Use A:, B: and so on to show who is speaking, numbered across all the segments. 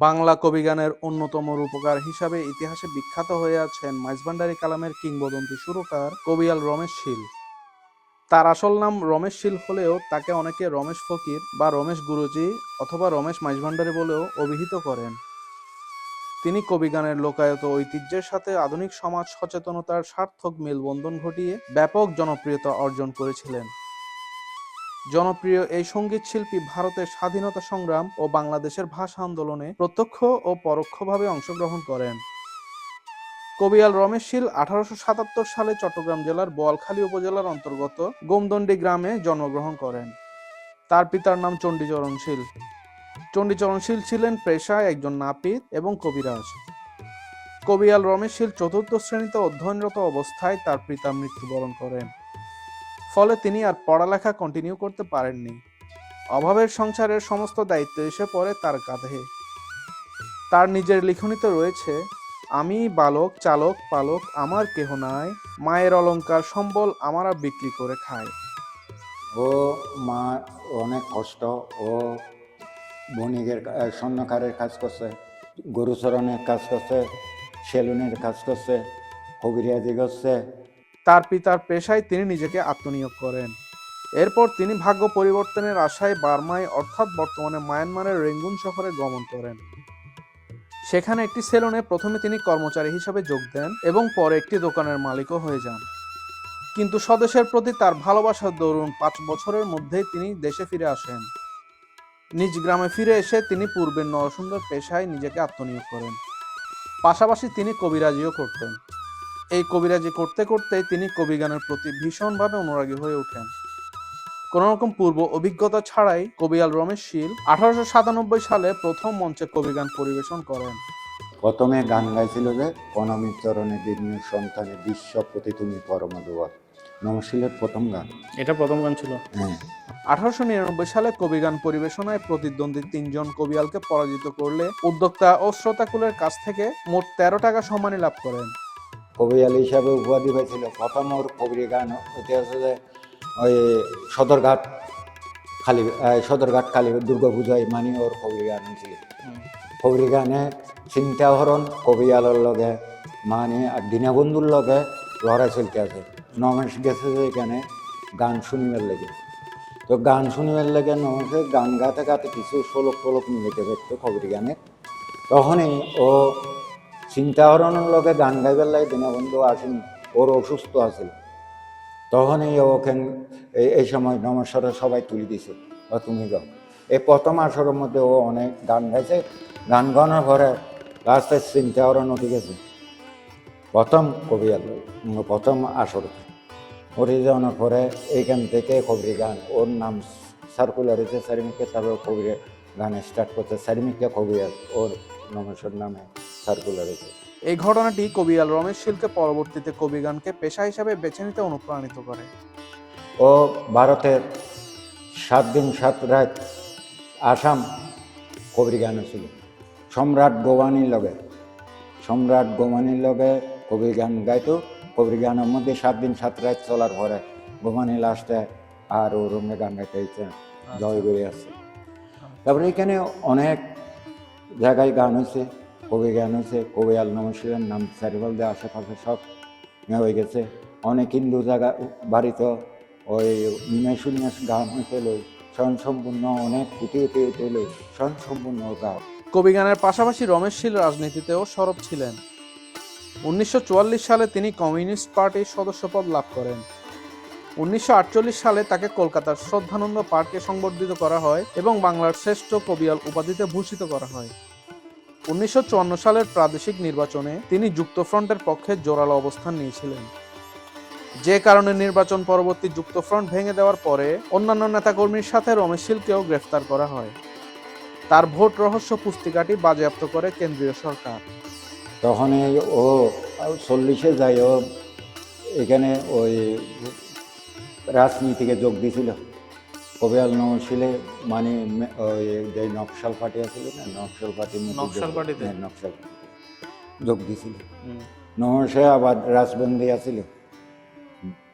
A: বাংলা কবিগানের অন্যতম রূপকার হিসাবে ইতিহাসে বিখ্যাত হয়ে আছেন মাইজভান্ডারী কালামের কিংবদন্তি সুরকার কবিয়াল রমেশ শীল। তার আসল নাম রমেশ শীল হলেও তাকে অনেকে রমেশ ফকির বা রমেশ গুরুজি অথবা রমেশ মাইজভান্ডারী বলেও অভিহিত করেন। তিনি কবিগানের লোকায়ত ঐতিহ্যের সাথে আধুনিক সমাজ সচেতনতার সার্থক মেলবন্ধন ঘটিয়ে ব্যাপক জনপ্রিয়তা অর্জন করেছিলেন। জনপ্রিয় এই সংগীত শিল্পী ভারতের স্বাধীনতা সংগ্রাম ও বাংলাদেশের ভাষা আন্দোলনে প্রত্যক্ষ ও পরোক্ষভাবে অংশগ্রহণ করেন। কবিয়াল রমেশ শীল আঠারোশো সাতাত্তর সালে চট্টগ্রাম জেলার বোয়ালখালী উপজেলার অন্তর্গত গোমদণ্ডী গ্রামে জন্মগ্রহণ করেন। তার পিতার নাম চণ্ডীচরণ শীল। চণ্ডীচরণ শীল ছিলেন পেশায় একজন নাপিত এবং কবিরাজ। কবিয়াল রমেশ শীল চতুর্থ শ্রেণীতে অধ্যয়নরত অবস্থায় তার পিতা মৃত্যুবরণ করেন। ফলে তিনি আর পড়ালেখা কন্টিনিউ করতে পারেননি। অভাবের সংসারের সমস্ত দায়িত্ব এসে পড়ে তার কাঁধে। তার নিজের লিখনিতে রয়েছে, আমি বালক, চালক, পালক, আমার কেহ নাই, মায়ের অলঙ্কার সম্বল আমারা বিক্রি করে খায়।
B: ও মা, অনেক কষ্ট, ও বণিকের স্বর্ণকারের কাজ করছে, গরুচরণের কাজ করছে, সেলুনের কাজ করছে, কবিরাজি করছে
A: তার পিতার পেশায় তিনি নিজেকে আত্মনিয়োগ করেন। এরপর তিনি ভাগ্য পরিবর্তনের আশায় বার্মায়, অর্থাৎ বর্তমানে মায়ানমারের রেঙ্গুন শহরে গমন করেন। সেখানে একটি সেলুনে প্রথমে তিনি কর্মচারী হিসাবে যোগ দেন এবং পরে একটি দোকানের মালিকও হয়ে যান। কিন্তু স্বদেশের প্রতি তার ভালোবাসার দরুন পাঁচ বছরের মধ্যেই তিনি দেশে ফিরে আসেন। নিজ গ্রামে ফিরে এসে তিনি পূর্বের নরসুন্দর পেশায় নিজেকে আত্মনিয়োগ করেন। পাশাপাশি তিনি কবিরাজিও করতেন। এই কবিরাজি করতে করতে তিনি কবিগানের প্রতি ভীষণভাবে অনুরাগী হয়ে ওঠেন। কোন রকম পূর্ব অভিজ্ঞতা ছাড়াই কবিয়াল রমেশ শীল আঠারোশো সাতানব্বই সালে প্রথম মঞ্চে কবিগান পরিবেশন করেন।
B: প্রথমে গান গাইছিল যে কনমির চরণে দিন সন্তানে বিশ্ব প্রতি তুমি পরম দোয়া। নমশিলের প্রথম গান।
A: এটা প্রথম গান ছিল?
B: হ্যাঁ।
A: আঠারোশো নিরানব্বই সালে কবিগান পরিবেশনায় প্রতিদ্বন্দ্বী তিনজন কবিয়ালকে পরাজিত করলে উদ্যোক্তা ও শ্রোতাকুলের কাছ থেকে মোট তেরো টাকা সম্মানী লাভ করেন।
B: কবিয়াল হিসাবে উপাধি পাইছিল প্রথম ওর কবির গান হচ্ছে যে ওই সদরঘাট আহ, সদরঘাট কালী দুর্গা পূজায় মানে ওর কবির গান হয়েছিল। কবির গানে চিন্তাহরণ কবিয়ালের লগে মানে আর দীনবন্ধুর লগে লড়াই চলতে আছে। নমেশ গেছে যে এখানে গান শুনিবার লেগে। তো গান শুনিবার লেগে নমেশে গান গাতে গাতে কিছু শোলক টোলক মিলিতে পারতো কবির গানে। তখনই ও চিন্তাহরণের লোকে গান গাইবার লাগে দীনবন্ধু আসেন ওর অসুস্থ আছিল। তখনই ও ওখানে এই- এই সময় নমস্বরে সবাই তুলে দিছে ও তুমি গাও এই প্রথম আসরের মধ্যে ও অনেক গান গাইছে গান গানোর পরে লাস্টে চিন্তাহরণ উঠে গেছে। প্রথম উম, প্রথম আসর উঠে যাওয়ার পরে এইখান থেকে কবির গান ওর নাম সার্কুলার হয়েছে সারিমিকে তারপর কবির গান স্টার্ট করছে সারিমিকা কবিয়াল ওর নমেশ্বর নামে সার্কুলার
A: এই ঘটনাটি কবিয়াল রমেশ শীলকে পরবর্তীতে কবিগানকে পেশা হিসাবে বেছে নিতে অনুপ্রাণিত করে।
B: ও ভারতের সাত দিন সাত রাত আসাম কবির গান ছিল। সম্রাট গোবানির লগে সম্রাট গোমানির লগে কবির গান গাইতো। কবির গানের মধ্যে সাত দিন সাত রাত চলার পরে গোমানি লাস্টে আর ও রুমে গান গাইতে হচ্ছে জয় করে আসছে। তারপরে এখানে অনেক জায়গায় গান হয়েছে, কবি গান হয়েছে, কবি আল নমশিলের নাম চারিবল দিয়ে আশেপাশে সব ইয়ে হয়ে গেছে। অনেক হিন্দু জায়গা, বাড়িতে ওই নিমেষ উন্মেষ গান হইতে লই স্বয়ং সম্পূর্ণ অনেক কুটি উঠে উঠে লই স্বয়ং সম্পূর্ণ গাও
A: কবিগানের পাশাপাশি রমেশ শীল রাজনীতিতেও সরব ছিলেন। উনিশশো চুয়াল্লিশ সালে তিনি কমিউনিস্ট পার্টির সদস্যপদ লাভ করেন। উনিশশো আটচল্লিশ সালে তাকে কলকাতার শ্রদ্ধানন্দ পার্কে সংবর্ধিত করা হয় এবং বাংলার শ্রেষ্ঠ কবিয়াল উপাধিতে ভূষিত করা হয়। উনিশশো চুয়ান্ন সালের প্রাদেশিক নির্বাচনে তিনি যুক্তফ্রন্টের পক্ষে জোরালো অবস্থান নিয়েছিলেন। যে কারণে নির্বাচন পরবর্তী যুক্তফ্রন্ট ভেঙে দেওয়ার পরে অন্যান্য নেতাকর্মীর সাথে রমেশ শীলকেও গ্রেফতার করা হয়। তার ভোট রহস্য পুস্তিকাটি বাজেয়াপ্ত করে কেন্দ্রীয় সরকার।
B: তখন ও চল্লিশে যাই ও এখানে ওই রাজনীতিকে যোগ দিছিল কবিয়াল নমশিলে মানে যে নকশাল পার্টি আছিল না নকশাল পার্টি
A: নকশাল পার্টিতে?
B: নকশাল যোগ দিছিল নমশে আবার রাজবন্দি আছিল।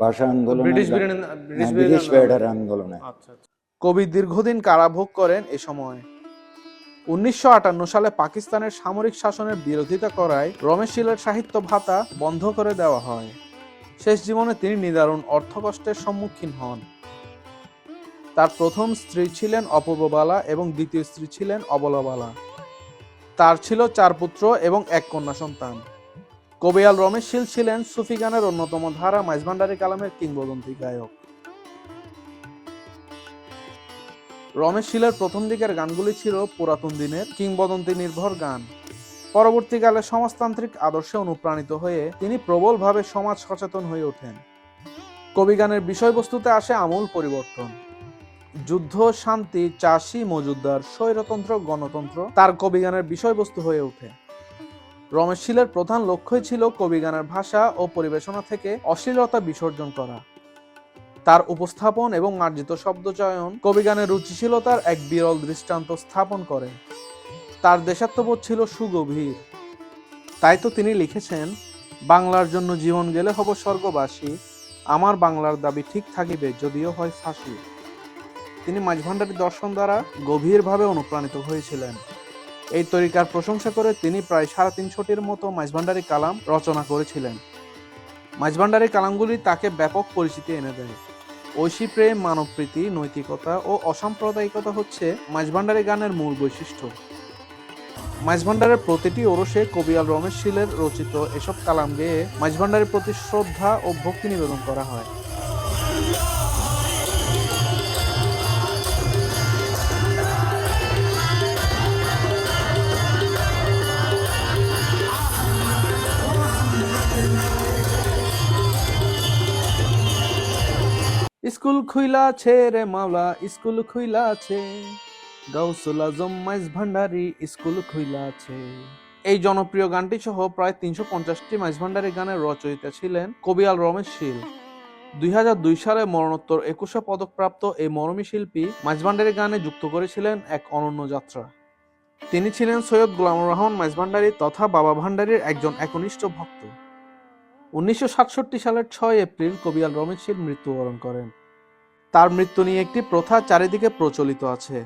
B: ভাষা আন্দোলন
A: ব্রিটিশ
B: বেড়ার আন্দোলনে।
A: আচ্ছা আচ্ছা। কবি দীর্ঘদিন কারাভোগ করেন এ সময়। উনিশশো আটান্ন সালে পাকিস্তানের সামরিক শাসনের বিরোধিতা করায় রমেশ শীলের সাহিত্য ভাতা বন্ধ করে দেওয়া হয়। শেষ জীবনে তিনি নিদারুণ অর্থকষ্টের সম্মুখীন হন। তার প্রথম স্ত্রী ছিলেন অপূর্ববালা এবং দ্বিতীয় স্ত্রী ছিলেন অবলাবালা তার ছিল চার পুত্র এবং এক কন্যা সন্তান। কবিয়াল রমেশ শীল ছিলেন সুফি গানের অন্যতম ধারা মাইজভান্ডারি কালামের কিংবদন্তি গায়ক। রমেশ শীলের প্রথম দিকের গানগুলি ছিল পুরাতন দিনের কিংবদন্তি নির্ভর গান। পরবর্তীকালে সমাজতান্ত্রিক আদর্শে অনুপ্রাণিত হয়ে তিনি প্রবলভাবে সমাজ সচেতন হয়ে ওঠেন। কবি গানের বিষয়বস্তুতে আসে আমূল পরিবর্তন। যুদ্ধ, শান্তি, চাষি মজুদ্দার স্বৈরতন্ত্র, গণতন্ত্র তার কবিগানের বিষয়বস্তু হয়ে ওঠে। রমেশ শীলের প্রধান লক্ষ্যই ছিল কবিগানের ভাষা ও পরিবেশনা থেকে অশ্লীলতা বিসর্জন করা। তার উপস্থাপন এবং মার্জিত শব্দচয়ন কবিগানের রুচিশীলতার এক বিরল দৃষ্টান্ত স্থাপন করে। তার দেশাত্মবোধ ছিল সুগভীর। তাই তো তিনি লিখেছেন, বাংলার জন্য জীবন গেলে হব স্বর্গবাসী, আমার বাংলার দাবি ঠিক থাকিবে, যদিও হয় ফাঁসি। তিনি মাঝভান্ডারী দর্শন দ্বারা গভীরভাবে অনুপ্রাণিত হয়েছিলেন। এই তরিকার প্রশংসা করে তিনি প্রায় সাড়ে তিনশোটির মতো মাঝভান্ডারী কালাম রচনা করেছিলেন। মাঝভান্ডারী কালামগুলি তাকে ব্যাপক পরিচিতি এনে দেয়। ঐশী প্রেম, মানবপ্রীতি, নৈতিকতা ও অসাম্প্রদায়িকতা হচ্ছে মাঝভান্ডারী গানের মূল বৈশিষ্ট্য। মাঝভান্ডারের প্রতিটি ওরসে কবিয়াল রমেশ শীলের রচিত এসব কালাম গেয়ে মাঝভান্ডারের প্রতি শ্রদ্ধা ও ভক্তি নিবেদন করা হয়। স্কুল খুইলা আছে রে মাওলা, স্কুল খুইলা আছে গাউসুল আজম মাইজ ভান্ডারি স্কুল খুইলা আছে এই জনপ্রিয় গানটি সহ প্রায় তিনশো পঞ্চাশটি মাইজ ভান্ডারি গানের রচয়িতা ছিলেন কবিয়াল রমেশ শীল। দুই সালে মরণোত্তর একুশে পদকপ্রাপ্ত এই মরমী শিল্পী মাঝভান্ডারি গানে যুক্ত করেছিলেন এক অনন্য যাত্রা। তিনি ছিলেন সৈয়দ গোলামুর রহমান মাঝভান্ডারী তথা বাবা ভান্ডারীর একজন একনিষ্ঠ ভক্ত। উনিশশো সাতষট্টি সালের ছয় এপ্রিল কবিয়াল রমেশ শীল মৃত্যুবরণ করেন। তার মৃত্যু নিয়ে একটি প্রথা চারিদিকে প্রচলিত আছে।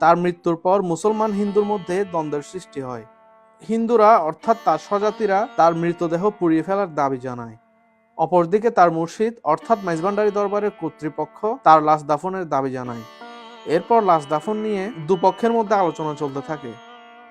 A: তার মৃত্যুর পর মুসলমান হিন্দুর মধ্যে দ্বন্দ্বের সৃষ্টি হয়। হিন্দুরা, অর্থাৎ তার স্বজাতিরা, তার মৃতদেহ পুড়িয়ে ফেলার দাবি জানায়। অপরদিকে তার মুর্শিদ, অর্থাৎ মেজবান্ডারি দরবারের কর্তৃপক্ষ, তার লাশ দাফনের দাবি জানায়। এরপর লাশ দাফন নিয়ে দুপক্ষের মধ্যে আলোচনা চলতে থাকে।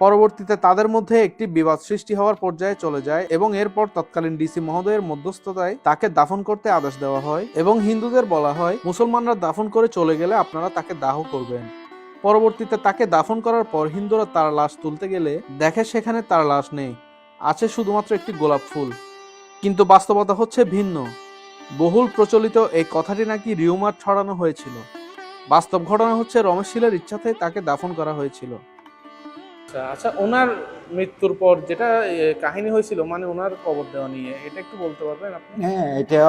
A: পরবর্তীতে তাদের মধ্যে একটি বিবাদ সৃষ্টি হওয়ার পর্যায়ে চলে যায় এবং এরপর তৎকালীন ডিসি মহোদয়ের মধ্যস্থতায় তাকে দাফন করতে আদেশ দেওয়া হয় এবং হিন্দুদের বলা হয়, মুসলমানরা দাফন করে চলে গেলে আপনারা তাকে দাহ করবেন। পরবর্তীতে তাকে দাফন করার পর হিন্দুরা তার লাশ তুলতে গেলে দেখে সেখানে তার লাশ নেই। আছে শুধুমাত্র একটি গোলাপ ফুল। কিন্তু বাস্তবতা হচ্ছে ভিন্ন। বহুল প্রচলিত এই কথাটি নাকি রিউমার ছড়ানো হয়েছিল। বাস্তব ঘটনা হচ্ছে রমেশ শীলের ইচ্ছাতে তাকে দাফন করা হয়েছিল। আচ্ছা ওনার মৃত্যুর পর যেটা কাহিনী হয়েছিল মানে ওনার কবর দেওয়া নিয়ে এটা একটু বলতে পারবেন আপনি?
B: হ্যাঁ এটা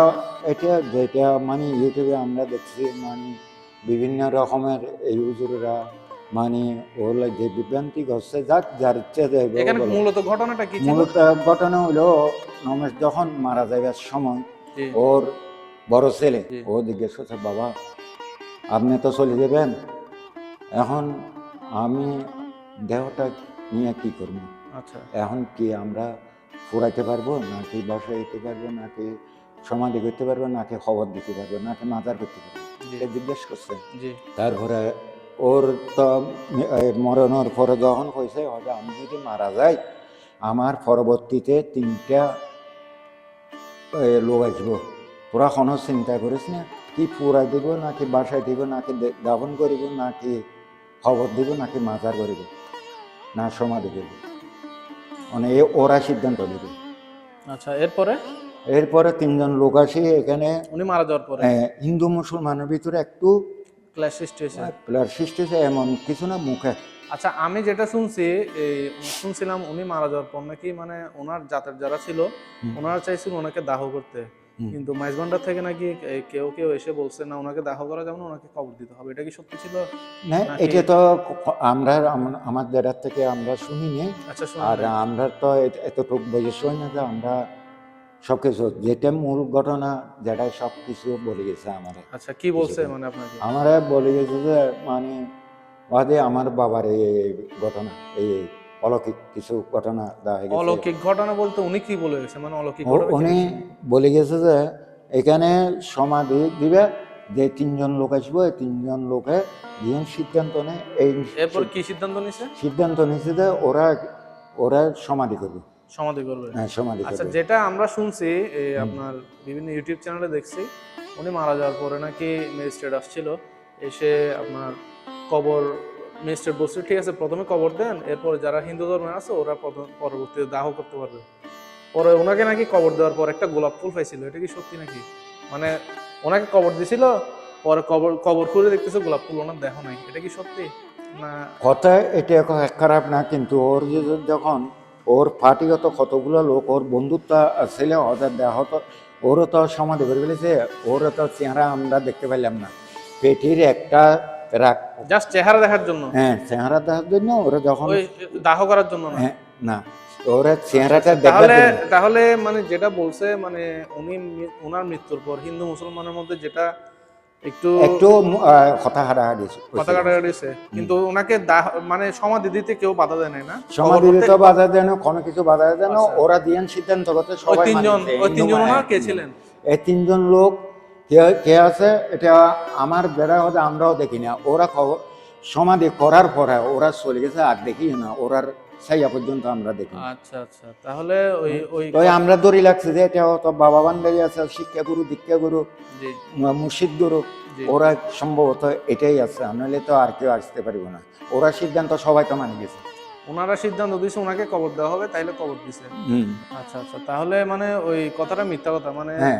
B: এটা যেটা মানে ইউটিউবে আমরা দেখছি মানে বিভিন্ন রকমের এই হুজুরেরা মানে ওগুলো যে বিভ্রান্তি ঘটছে যাক যার ইচ্ছে
A: এখানে মূলত ঘটনাটা কি
B: মূলত ঘটনা হলো রমেশ যখন মারা যাইবার সময় ওর বড় ছেলে। ও জিজ্ঞেস করছে বাবা আপনি তো চলে যাবেন এখন আমি দেহটা নিয়ে কি করব?
A: আচ্ছা।
B: এখন কি আমরা ফুরাইতে পারব নাকি বসাইতে পারব নাকি সমাধি করতে পারব নাকি খবর দিতে পারব নাকি মাজার করতে পারব? এটা জিজ্ঞেস করছে। তারপরে ওর তো মরণের পরে যখন কইছে হবে আমি যদি মারা যাই আমার পরবর্তীতে তিনটা লোক আসব। তোরা কোনো চিন্তা করিস না কি পুরাই দিব নাকি বাসায় দিব নাকি দে- দাফন করিব নাকি খবর দিব নাকি মাজার করিব না সমাধি করব। মানে ওরা সিদ্ধান্ত দেবে
A: আচ্ছা এরপরে?
B: এরপরে তিনজন লোক আসি এখানে।
A: উনি মারা যাওয়ার পরে।
B: এ, হিন্দু মুসলমানের ভিতরে একটু
A: ক্লাস সৃষ্টি হয়েছে
B: প্লার সৃষ্টি হয়েছে এমন কিছু না মুখে।
A: আচ্ছা আমি যেটা শুনছি এই শুনছিলাম উনি মারা যাওয়ার পর নাকি মানে ওনার জাতের যারা ছিল ওনারা চাইছিল ওনাকে দাহ করতে। কিন্তু মাইজবান্ডার থেকে নাকি কেউ কেউ এসে বলছে না ওনাকে দাহ করা যাবে না ওনাকে কবর দিতে হবে। এটা কি সত্যি ছিল?
B: না এটা তো আমরা আম- আমার দ্বারা থেকে আমরা শুনিনি।
A: আচ্ছা
B: আর আমরা তো এত- এতটুকু বয়স হয় না যে আমরা সব কিছু যেটা মূল ঘটনা যেটা সব কিছু বলে গেছে আমার।
A: আচ্ছা কি বলছে মানে আপনাকে?
B: আমরা বলে গেছে যে মানে বাদে আমার বাবার এই ঘটনা এই অলৌকিক কিছু ঘটনা দেখা গেছে।
A: অলৌকিক ঘটনা বলতে উনি কি বলে গেছে? মানে অলৌকিক
B: উনি বলে গেছে যে এখানে সমাধি দিবে যে তিনজন লোক আসবে এই তিনজন লোকে সিদ্ধান্ত নেয়। এই
A: এরপর কি সিদ্ধান্ত নিছে
B: সিদ্ধান্ত নিয়েছে যে ওরা ওরা সমাধি করবে।
A: সমাধি করবে।
B: হ্যাঁ সমাধি
A: আচ্ছা যেটা আমরা শুনছি আপনার বিভিন্ন ইউটিউব চ্যানেলে দেখছি উনি মারা যাওয়ার পরে নাকি ম্যাজিস্ট্রেট আসছিল এসে আপনার কবর ম্যাজিস্ট্রেট বলছিল ঠিক আছে প্রথমে কবর দেন এরপর যারা হিন্দু ধর্মে আছে ওরা প্রথম- পরবর্তীতে দাহ করতে পারবে। পরে ওনাকে নাকি কবর দেওয়ার পর একটা গোলাপ ফুল পাইছিল এটা কি সত্যি নাকি? মানে ওনাকে কবর দিছিল পরে কবর কবর খুলে দেখতেছে গোলাপ ফুল ওনার দেখো নাই এটা কি সত্যি? না
B: কথা এটা এখন খারাপ না কিন্তু ওর যে যখন ওর পার্টিগত কতগুলো লোক ওর বন্ধুত্ব ছিল ওদের দেহ তো ওরও তো সমাধি করে ফেলেছে ওরও তো চেহারা আমরা দেখতে পাইলাম না। পেটির একটা রাখ
A: জাস্ট চেহারা দেখার জন্য?
B: হ্যাঁ চেহারা দেখার জন্য ওরা যখন
A: দাহ করার জন্য
B: হ্যাঁ না। ওরা চেহারাটা
A: তাহলে তাহলে মানে যেটা বলছে মানে উনি ওনার মৃত্যুর পর হিন্দু মুসলমানের মধ্যে যেটা একটু
B: একটু কথা হারাহারি
A: কথা কাটাকাটিছে কিন্তু ওনাকে মানে সমাধি দিতে কেউ বাধা দেয় না?
B: সমাধি দিতে বাধা দেন কোনো কিছু বাধা দেন
A: আচ্ছা।
B: ওরা দিয়েন সিদ্ধান্ত করতে সবাই
A: তিনজন ওই তিনজন ওনার কে ছিলেন?
B: এই তিনজন লোক কে আছে এটা আমার বেড়া হতে আমরাও দেখি না। ওরা সমাধি করার পরে ওরা চলে গেছে আর দেখি না। ওরার পর্যন্ত আমরা দেখি
A: আচ্ছা আচ্ছা। তাহলে ওই ওই
B: তো আমরা দড়ি লাগছে যে এটা তো বাবা বান্দারি আছে শিক্ষা গুরু দীক্ষা গুরু মুর্শিদ গুরু ওরা সম্ভবত এটাই আছে। নাহলে তো আর কেউ আসতে পারিব না। ওরা সিদ্ধান্ত সবাই তো মানে গেছে।
A: ওনারা সিদ্ধান্ত দিয়েছে ওনাকে কবর দেওয়া হবে তাইলে কবর দিছে। আচ্ছা আচ্ছা। তাহলে মানে ওই কথাটা মিথ্যা কথা মানে
B: হ্যাঁ।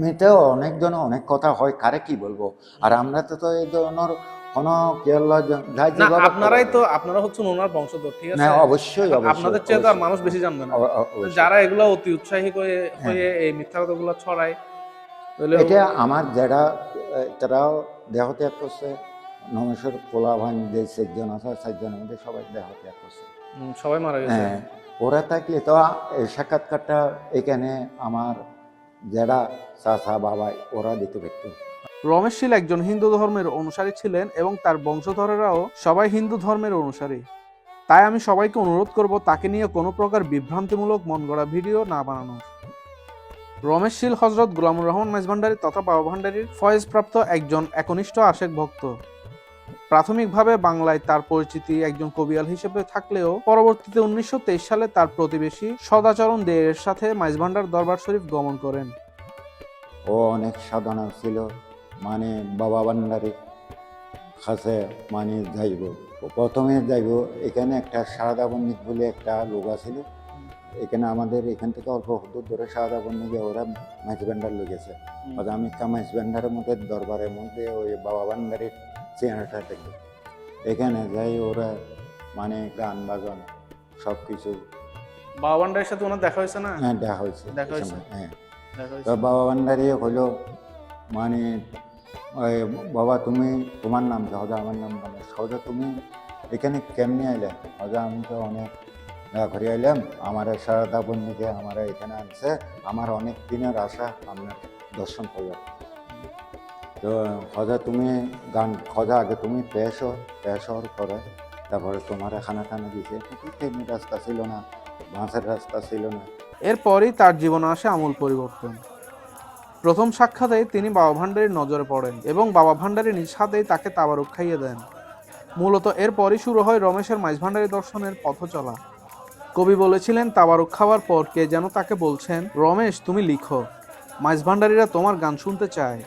B: মেয়েতেও অনেক জন অনেক কথা হয় কারে কি বলব? আর আমরা তো তো এই ধরনের কোনো কেরলা যাই
A: না
B: যেভাবে
A: আপনারাই তো আপনারা হচ্ছেন ওনার বংশধর ঠিক আছে?
B: অবশ্যই অবশ্যই
A: আপনাদের চেয়ে তো আর মানুষ বেশি জানবে না।
B: অ- অ- অবশ্যই।
A: যারা এগুলো অতি উৎসাহী হয়ে হয়ে। এই মিথ্যা কথাগুলো ছড়ায়
B: এটা আমার যারা তারাও দেহ করছে নমেশ্বর পোলাভান যে চারজন আছে চারজনের মধ্যে সবাই দেহ করছে।
A: সবাই মারা গেছে।
B: হ্যাঁ ওরা থাকলে তো এই সাক্ষাৎকারটা এখানে আমার যারা চাচা বাবা ওরা দিতে পারতো।
A: রমেশ শীল একজন হিন্দু ধর্মের অনুসারী ছিলেন এবং তার বংশধরেরাও সবাই হিন্দু ধর্মের অনুসারী। তাই আমি সবাইকে অনুরোধ করব তাকে নিয়ে কোনো প্রকার বিভ্রান্তিমূলক মন গড়া ভিডিও না বানানোর রমেশ শীল, হজরত গুলামুর রহমান মাইজ ভান্ডারী তথা বাবা ভান্ডারীর ফয়েজপ্রাপ্ত একজন একনিষ্ঠ আশেক ভক্ত। প্রাথমিকভাবে বাংলায় তার পরিচিতি একজন কবিয়াল হিসেবে থাকলেও পরবর্তীতে উনিশশো তেইশ সালে তার প্রতিবেশী সদাচরণ দেয়ের সাথে মাইজভান্ডার দরবার শরীফ গমন করেন।
B: ও অনেক সাধনা ছিল। মানে বাবা ভান্ডারি কাছে মানে যাইব। প্রথমে যাইব এখানে একটা সারদা পণ্ডিত বলে একটা লোক আছিল। এখানে আমাদের এখান থেকে অল্প দূর ধরে সারদা পণ্ডিতে ওরা মাছ ভান্ডার লেগেছে অর্থাৎ আমি একটা মাছ ভান্ডারের মধ্যে দরবারের মধ্যে ওই বাবা ভান্ডারের চেহারাটা দেখি এখানে যাই ওরা মানে গান বাজন সব কিছু
A: বাবা ভান্ডারের সাথে ওনার দেখা হয়েছে না?
B: হ্যাঁ দেখা হয়েছে।
A: দেখা হয়েছে?
B: হ্যাঁ। বাবা ভান্ডারি হলো মানে বাবা, তুমি তোমার নাম কি হজা আমার নাম রমেশ হজা তুমি এখানে কেমনি আইলে? হজা আমি তো অনেক করে আইলাম। আমার সারদা বন্ধুকে আমার এখানে আনছে। আমার অনেক দিনের আশা আপনার দর্শন করবে তো হজা তুমি গান হজা আগে তুমি পেশ পেশ পরে। তারপরে তোমার খানা টানা দিছে। তেমনি রাস্তা ছিল না, বাঁশের রাস্তা ছিল না।
A: এরপরই তার জীবনে আসে আমূল পরিবর্তন। প্রথম সাক্ষাতেই তিনি বাবা ভান্ডারীর নজরে পড়েন এবং বাবা ভান্ডারী নিজ তাকে তাবারুক খাইয়ে দেন। মূলত এরপরই শুরু হয় রমেশের মাইজ ভান্ডারী দর্শনের পথ চলা। কবি বলেছিলেন, তাবারুক খাওয়ার পর কে যেন তাকে বলছেন, রমেশ, তুমি লিখো। মাইজ ভান্ডারীরা তোমার গান শুনতে চায়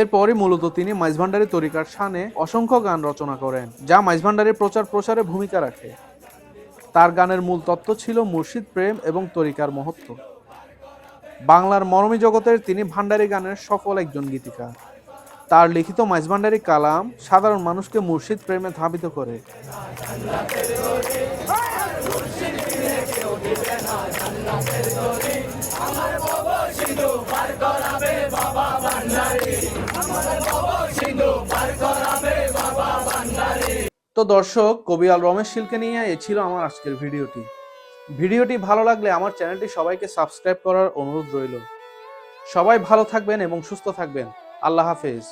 A: এরপরই মূলত তিনি মাইজ ভান্ডারী তরিকার শানে অসংখ্য গান রচনা করেন, যা মাইজ ভান্ডারীর প্রচার প্রসারে ভূমিকা রাখে। তার গানের মূল তত্ত্ব ছিল মুর্শিদ প্রেম এবং তরিকার মহত্ব বাংলার মরমী জগতের তিনি ভান্ডারী গানের সফল একজন গীতিকার। তার লিখিত মাইজ ভান্ডারী কালাম সাধারণ মানুষকে মুর্শিদ প্রেমে ধাবিত করে। তো দর্শক, কবি আল রমেশ শিলকে নিয়ে এ ছিল আমার আজকের ভিডিওটি। ভিডিওটি ভালো লাগলে আমার চ্যানেলটি সবাইকে সাবস্ক্রাইব করার অনুরোধ রইল। সবাই ভালো থাকবেন এবং সুস্থ থাকবেন। আল্লাহ হাফেজ।